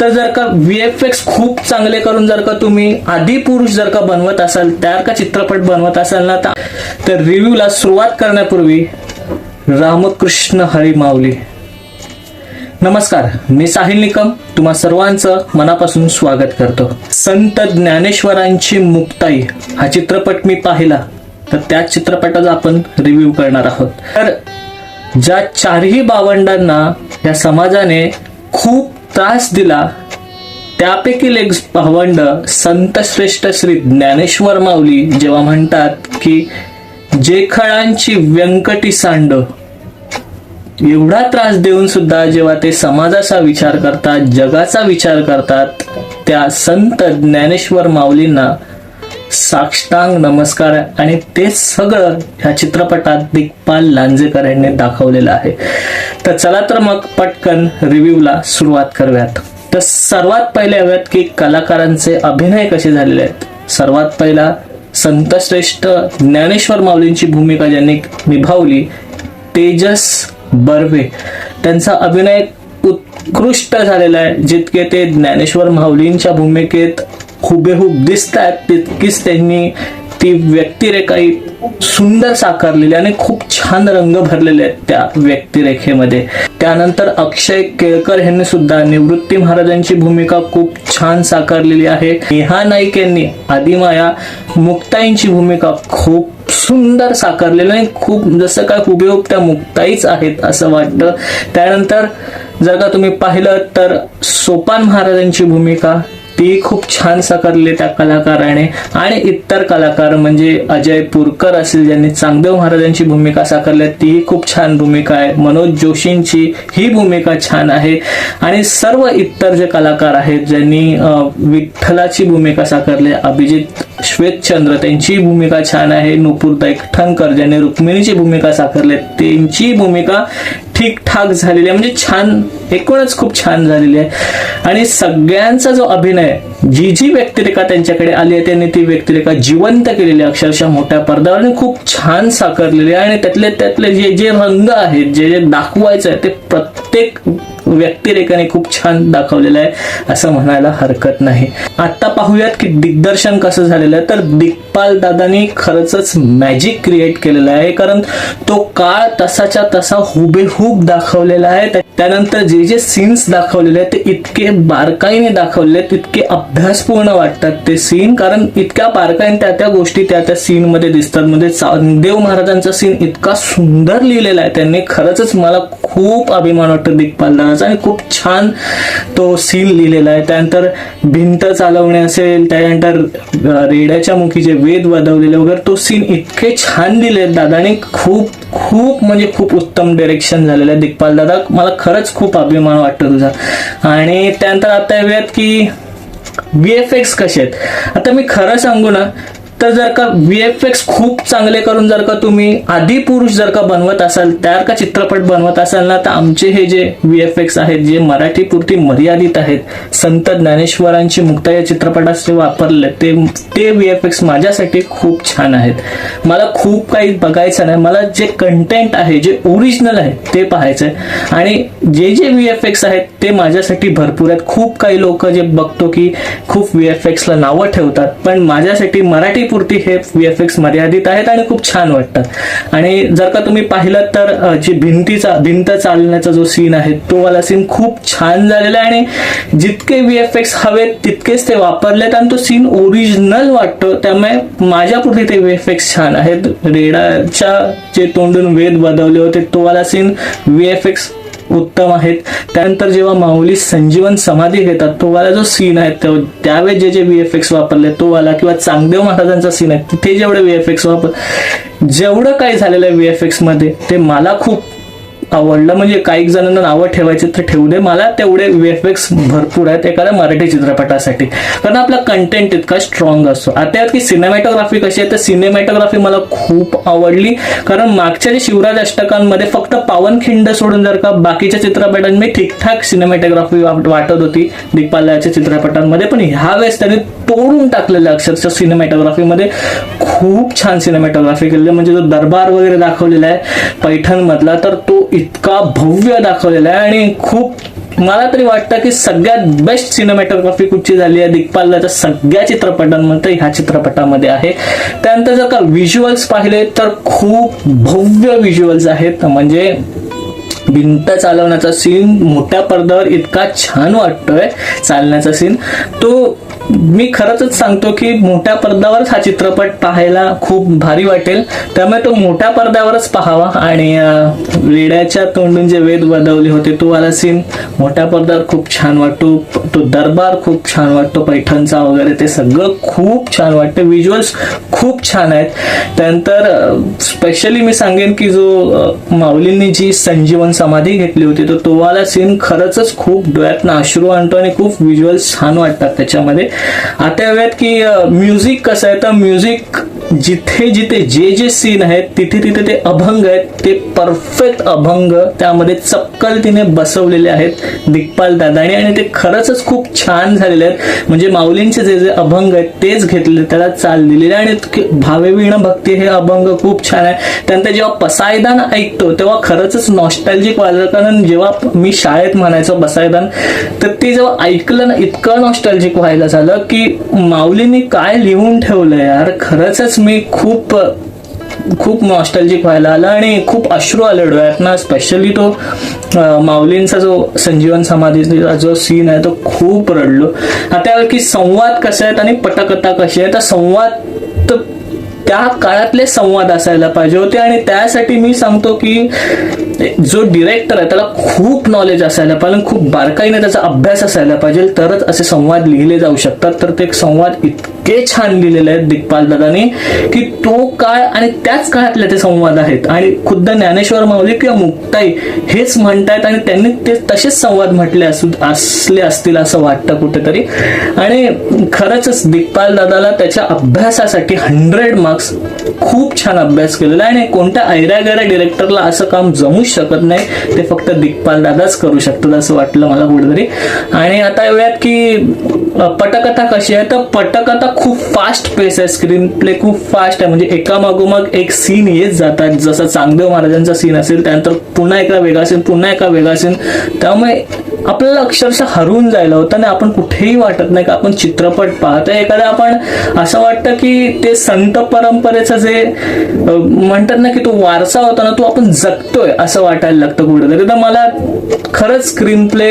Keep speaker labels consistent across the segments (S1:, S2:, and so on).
S1: तर जर का व्ही एफ एक्स खूप चांगले करून जर का तुम्ही आधी पुरुष जर का बनवत असाल त्यार का चित्रपट बनवत असाल ना तर रिव्ह्यूला सुरुवात करण्यापूर्वी रामकृष्ण हरी माऊली. नमस्कार मी साहिल निकम तुम्हा सर्वांचं मनापासून स्वागत करतो. संत ज्ञानेश्वरांची मुक्ताई हा चित्रपट मी पाहिला. तर त्या चित्रपटाचा आपण रिव्ह्यू करणार आहोत. तर ज्या चारही भावंडांना या समाजाने खूप त्रास दिला त्यापैकी एक भावंड संत श्रेष्ठ श्री ज्ञानेश्वर माऊली जेव्हा म्हणतात की जेखळांची व्यंकटी सांड एवढा त्रास देऊन सुद्धा जेव्हा ते समाजाचा विचार करतात जगाचा विचार करतात त्या संत ज्ञानेश्वर माऊलींना साष्टांग नमस्कार आणि ते सगळं ह्या चित्रपटात दिग्पाल लांजेकर यांनी दाखवलेलं आहे. तर चला तर मग पटकन रिव्ह्यूला सुरुवात करूयात. तर सर्वात पहिले हव्यात की कलाकारांचे अभिनय कसे झालेले आहेत? सर्वात पहिला संतश्रेष्ठ ज्ञानेश्वर माऊलींची भूमिका ज्यांनी निभावली तेजस बर्वे. त्यांचा अभिनय उत्कृष्ट झालेला आहे जितके ते ज्ञानेश्वर माऊलींच्या भूमिकेत हुबेहूब दिसत आहेत तितकीच त्यांनी ती व्यक्तिरेखाही सुंदर साकारलेली आणि खूप छान रंग भरलेले आहेत त्या व्यक्तिरेखेमध्ये. त्यानंतर अक्षय केळकर यांनी सुद्धा निवृत्ती महाराजांची भूमिका खूप छान साकारलेली आहे. नेहा नाईक यांनी आदिमाया मुक्ताईंची भूमिका खूप सुंदर साकारलेलं आणि खूप जसं काय हुबेहूब त्या मुक्ताईच आहेत असं वाटतं. त्यानंतर जर का तुम्ही पाहिलं तर सोपान महाराजांची भूमिका ती खूप छान साकारली त्या कलाकाराने. आणि इतर कलाकार म्हणजे अजय पुरकर असेल ज्यांनी चांगदेव महाराजांची भूमिका साकारली तीही खूप छान भूमिका आहे. मनोज जोशींची ही भूमिका छान आहे. आणि सर्व इतर जे कलाकार आहेत ज्यांनी विठ्ठलाची भूमिका साकारली अभिजित श्वेतचंद्र त्यांची भूमिका छान आहे. नुपूर दैठणकर ज्यांनी रुक्मिणीची भूमिका साकारली त्यांची भूमिका ठीकठाक झालेली आहे. म्हणजे छान एकूणच खूप छान झालेली आहे. आणि सगळ्यांचा जो अभिनय जी जी व्यक्तिरेखा त्यांच्याकडे आली आहे त्यांनी ती व्यक्तिरेखा जिवंत केलेली आहे. अक्षरशः मोठ्या पडद्यावर आणि खूप छान साकारलेली आहे. आणि त्यातले त्यातले जे जे रंग आहेत जे जे दाखवायचं आहे ते प्रत्येक व्यक्तिरेखाने खूप छान दाखवलेलं आहे असं म्हणायला हरकत नाही. आता पाहूयात की दिग्दर्शन कसं झालेलं आहे. तर दिग्पाल दादानी खरंच मॅजिक क्रिएट केलेलं आहे. कारण तो काळ तसाच्या तसा हुबेहूब दाखवलेला आहे. त्यानंतर जे जे सीन्स दाखवलेले आहेत ते इतके बारकाईने दाखवलेले आहेत इतके अभ्यासपूर्ण वाटतात ते सीन कारण इतक्या बारकाईने त्या त्या गोष्टी त्या त्या सीनमध्ये दिसतात. म्हणजे देव महाराजांचा सीन इतका सुंदर लिहिलेला आहे त्यांनी. खरंच मला खूप अभिमान वाटतो दिग्पाल दादाचा आणि खूप छान तो सीन लिहिलेला आहे. त्यानंतर भिंत चालवणे असेल त्यानंतर रेड्याच्या मुखी जे वेद वाजवलेले वगैरे तो सीन इतके छान दिले दादाने. खूप खूप म्हणजे खूप उत्तम डिरेक्शन झालेलं आहे दिग्पाल दादा मला खरंच खूप अभिमान वाटतो तुझा. आणि त्यानंतर आता येऊयात की व्ही एफ एक्स कसे आहेत? आता मी खरं सांगू ना तर जर का व्ही एफ एक्स खूप चांगले करून जर का तुम्ही आधी पुरुष जर का बनवत असाल त्यार का चित्रपट बनवत असाल ना तर आमचे हे जे व्ही एफ एक्स आहेत जे मराठी पुरती मर्यादित आहेत संत ज्ञानेश्वरांची मुक्ता या चित्रपटात वापरले ते ते व्ही एफ एक्स माझ्यासाठी खूप छान आहेत. मला खूप काही बघायचं नाही मला जे कंटेंट आहे जे ओरिजिनल आहे ते पाहायचं आहे. आणि जे जे व्ही एफ एक्स आहेत ते माझ्यासाठी भरपूर आहेत. खूप काही लोक जे बघतो की खूप व्ही एफ एक्सला नावं ठेवतात पण माझ्यासाठी मराठी पुरती हे व्ही एफ एक्स मर्यादित आहेत आणि खूप छान वाटतात. आणि जर का तुम्ही पाहिलं तर जी भिंतीचा भिंत चालण्याचा जो सीन आहे तो वाला सीन खूप छान झालेला आहे. आणि जितके व्ही एफ एक्स हवेत तितकेच ते वापरलेत आणि तो सीन ओरिजिनल वाटतो. त्यामुळे माझ्या पुरती ते व्ही एफ एक्स छान आहेत. रेडाच्या जे तोंडून वेद बदवले होते तो वाला सीन व्ही एफ एक्स उत्तम आहेत. त्यानंतर जेव्हा माऊली संजीवन समाधी घेतात तो वाला जो सीन आहे तो त्यावेळेस जे जे व्ही एफ एक्स वापरले तो वाला किंवा चांगदेव महाराजांचा सीन आहे तिथे जेवढे व्ही एफ एक्स वापर जेवढं काही झालेलं आहे व्ही एफ एक्समध्ये ते मला खूप आवडलं म्हणजे काही जणांना नावं ठेवायचे तर ठेवू दे. मला तेवढे वेफेक्स भरपूर आहेत एखाद्या मराठी चित्रपटासाठी. कारण आपला कंटेंट इतका स्ट्रॉंग असतो. आता यात की सिनेमॅटोग्राफी कशी आहे? तर सिनेमॅटोग्राफी मला खूप आवडली. कारण मागच्या जे शिवराज अष्टकांमध्ये फक्त पावनखिंड सोडून जर का बाकीच्या चित्रपटांमध्ये ठीकठाक सिनेमॅटोग्राफी वाटत होती दिग्पालयाच्या चित्रपटांमध्ये. पण ह्या वेळेस त्यांनी तोडून टाकलेलं अक्षरशः सिनेमॅटोग्राफीमध्ये खूप छान सिनेमॅटोग्राफी केलेली. म्हणजे जो दरबार वगैरे दाखवलेला आहे पैठण मधला तर तो इतका भव्य दाखवलेला आहे आणि खूप मला तरी वाटतं की सगळ्यात बेस्ट सिनेमॅटोग्राफी कुठची झाली आहे? दिग्पालच्या सगळ्या चित्रपटांमध्ये ह्या चित्रपटामध्ये आहे. त्यानंतर जर का व्हिज्युअल्स पाहिले तर खूप भव्य व्हिज्युअल्स आहेत. म्हणजे भिंत चालवण्याचा सीन मोठ्या पडद्यावर इतका छान वाटतोय चालण्याचा सीन तो मी खरंच सांगतो की मोठ्या पडद्यावरच हा चित्रपट पाहायला खूप भारी वाटेल. त्यामुळे तो मोठ्या पडद्यावरच पाहावा आणि वेड्याच्या तोंडून जे वेद वदवले होते तो वाला सीन मोठ्या पडद्यावर खूप छान वाटतो. तो दरबार खूप छान वाटतो. पैठणचा वगैरे ते सगळं खूप छान वाटतं. व्हिज्युअल्स खूप छान आहेत. त्यानंतर स्पेशली मी सांगेन की जो माऊलींनी जी संजीवन समाधी घेतली होती तर तो वाला सीन खरंच खूप डोळ्यातनं अश्रू आणतो आणि खूप व्हिज्युअल्स छान वाटतात त्याच्यामध्ये. आता यावेळेत की म्युझिक कसं आहे? तर म्युझिक जिथे जिथे जे जे सीन आहेत तिथे तिथे ते अभंग आहेत ते परफेक्ट अभंग त्यामध्ये चपकल तिने बसवलेले आहेत दिग्पाल दादाने आणि ते खरंच खूप छान झालेले आहेत. म्हणजे माऊलींचे जे जे अभंग आहेत तेच घेतलेले त्याला चाल दिलेले आणि भावेवीण भक्ती हे अभंग खूप छान आहे. त्यानंतर जेव्हा पसायदान ऐकतो तेव्हा खरंच नॉस्टॅल्जिक वाजलं कारण जेव्हा मी शाळेत म्हणायचो बसायदान तर ते जेव्हा ऐकलं ना इतकं नॉस्टॅल्जिक व्हायला झालं की माऊलींनी काय लिहून ठेवलं यार? खरंच मी खूप खूप नॉस्टॅल्जिक व्हायला आला आणि खूप अश्रू आले डोळ्यात ना स्पेशली तो माऊलींचा जो संजीवन समाधीचा जो सीन आहे तो खूप रडलो. आता की संवाद कसे आहेत आणि पटकथा कशी आहे तर संवाद त्या काळातले संवाद असायला पाहिजे होते आणि त्यासाठी मी सांगतो की जो डिरेक्टर आहे त्याला खूप नॉलेज असायला पाहिजे खूप बारकाईने त्याचा अभ्यास असायला पाहिजे. तरच असे संवाद लिहिले जाऊ शकतात. तर ते संवाद इतके छान लिहिलेले आहेत दिग्पाल दादाने की तो काळ आणि त्याच काळातले ते संवाद आहेत. आणि खुद्द ज्ञानेश्वर माऊली किंवा मुक्ताई हेच म्हणतायत आणि त्यांनी ते तसेच संवाद म्हटले असू असले असतील असं वाटतं कुठेतरी. आणि खरंच दिग्पाल दादाला त्याच्या अभ्यासासाठी हंड्रेड मार्क्स खूप छान अभ्यास केलेला आहे आणि कोणत्या ऐऱ्या गैऱ्या डिरेक्टरला असं काम जमूच शकत नाही ते फक्त दिग्पाल दादाच करू शकतात असं वाटलं मला कुठेतरी. आणि आता एवढ्यात की पटकथा कशी आहे? तर पटकथा खूप फास्ट पेस आहे. स्क्रीन प्ले खूप फास्ट आहे. म्हणजे एका मागोमाग एक सीन येत जातात. जसं चांगदेव महाराजांचा सीन असेल त्यानंतर पुन्हा एका वेगळा सीन पुन्हा एका वेगळा सीन त्यामुळे आपल्याला अक्षरशः हरवून जायला होतं आणि आपण कुठेही वाटत नाही का आपण चित्रपट पाहतोय. एखादा आपण असं वाटतं की ते संत परंपरेचं जे म्हणतात ना की तो वारसा होता ना तो आपण जगतोय असं वाटायला लागतं कुठेतरी. तर मला खरंच स्क्रीन प्ले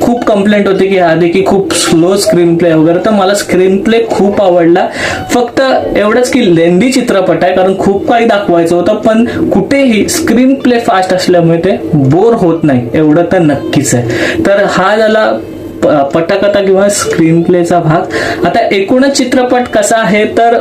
S1: खूप कंप्लेंट होती की आधी की खूप स्लो स्क्रीन प्ले वगैरे. तर मला स्क्रीन प्ले खूप खूप आवडला. फक्त एवढंच की लेंदी चित्रपट आहे कारण खूप काही दाखवायचं होतं पण कुठेही स्क्रीन प्ले फास्ट असल्यामुळे ते बोर होत नाही. एवढं तर नक्कीच आहे. तर हा झाला पटकथा किंवा स्क्रीन प्लेचा भाग. आता एकूणच चित्रपट कसा आहे तर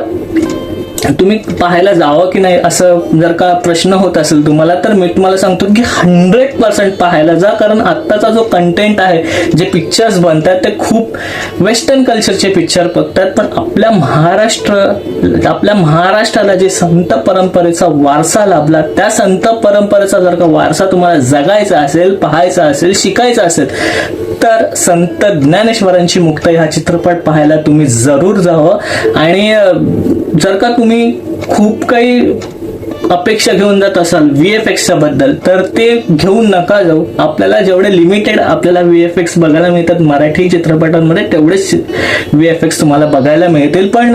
S1: तुम्ही पाहायला जावं की नाही असं जर का प्रश्न होत असेल तुम्हाला तर मी तुम्हाला सांगतो की हंड्रेड पर्सेंट पाहायला जा. कारण आत्ताचा जो कंटेंट आहे जे पिक्चर्स बनतात ते खूप वेस्टर्न कल्चरचे पिक्चर बघतात. पण आपल्या महाराष्ट्र आपल्या महाराष्ट्राला जे संत परंपरेचा वारसा लाभला त्या संत परंपरेचा जर का वारसा तुम्हाला जगायचा असेल पाहायचा असेल शिकायचा असेल तर संत ज्ञानेश्वरांची मुक्ताई हा चित्रपट पाहायला तुम्ही जरूर जावं. आणि जर का तुम्ही खूप काही अपेक्षा घेऊन जात असाल व्ही एफ एक्सच्या बद्दल तर ते घेऊन नका जाऊ. आपल्याला जेवढे लिमिटेड आपल्याला व्ही एफ एक्स बघायला मिळतात मराठी चित्रपटांमध्ये तेवढेच व्ही एफ एक्स तुम्हाला बघायला मिळतील. पण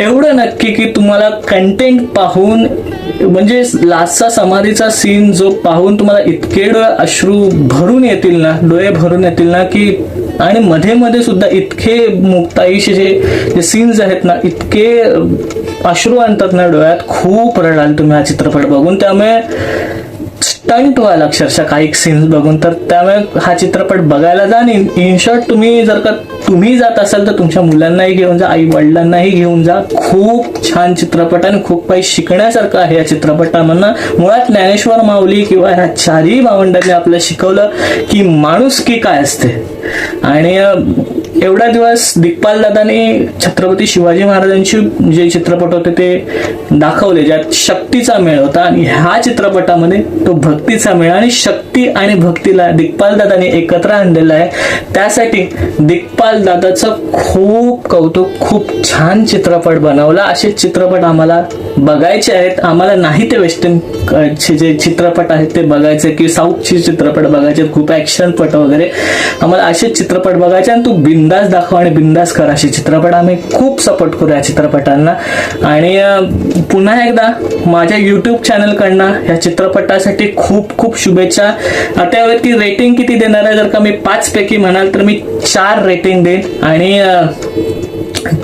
S1: एवढं नक्की की तुम्हाला कंटेंट पाहून म्हणजे लास्टचा समाधीचा सीन जो पाहून तुम्हाला इतके डोळे अश्रू भरून येतील ना डोळे भरून येतील ना की आणि मध्ये मध्ये सुद्धा इतके मुक्ताईशी जे सीन्स आहेत ना इतके अश्रू आणतात ना डोळ्यात खूप रडाल तुम्ही हा चित्रपट बघून. त्यामुळे स्टंट व्हाल अक्षरशः काही सीन्स बघून. तर त्यामुळे हा चित्रपट बघायला जा आणि इन शॉर्ट तुम्ही जर का तुम्ही जात असाल तर तुमच्या मुलांनाही घेऊन जा आई वडिलांनाही घेऊन जा. खूप छान चित्रपट आणि खूप काही शिकण्यासारखं आहे या चित्रपटामधनं. मुळात ज्ञानेश्वर माऊली किंवा ह्या चारही भावंडांनी आपल्याला शिकवलं की माणूस की काय असते. आणि एवढा दिवस दिग्पाल दादाने छत्रपती शिवाजी महाराजांची जे चित्रपट होते ते दाखवले ज्यात शक्तीचा मेळ होता आणि ह्या चित्रपटामध्ये तो भक्तीचा मेळ आणि शक्ती आणि भक्तीला दिग्पाल दादाने एकत्र आणलेला आहे. त्यासाठी दिग्पाल दादाचं खूप कौतुक खूप छान चित्रपट बनवला. असे चित्रपट आम्हाला बघायचे आहेत. आम्हाला नाही ते वेस्टर्न जे चित्रपट आहेत ते बघायचे की साऊथचे चित्रपट बघायचे खूप ऍक्शन पट वगैरे. आम्हाला असेच चित्रपट बघायचे आणि तू बिंदास दाखव आणि बिंदास कर असे चित्रपट आम्ही खूप सपोर्ट करू या चित्रपटांना. आणि पुन्हा एकदा माझ्या युट्यूब चॅनलकडनं या चित्रपटासाठी खूप खूप शुभेच्छा. आता यावरती रेटिंग किती देणार आहे? जर का मी पाच पैकी म्हणाल तर मी चार रेटिंग देईन. आणि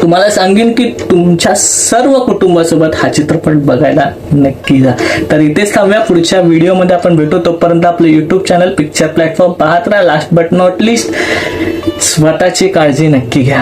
S1: तुम्हाला सांगेन की तुमच्या सर्व कुटुंबासोबत हा चित्रपट बघायला नक्की जा. तर इथेच थांबूया. पुढच्या व्हिडिओमध्ये आपण भेटू. तोपर्यंत आपलं युट्यूब चॅनल पिक्चर प्लॅटफॉर्म पाहत राहा. लास्ट बट नॉट लिस्ट स्वतःची काळजी नक्की घ्या.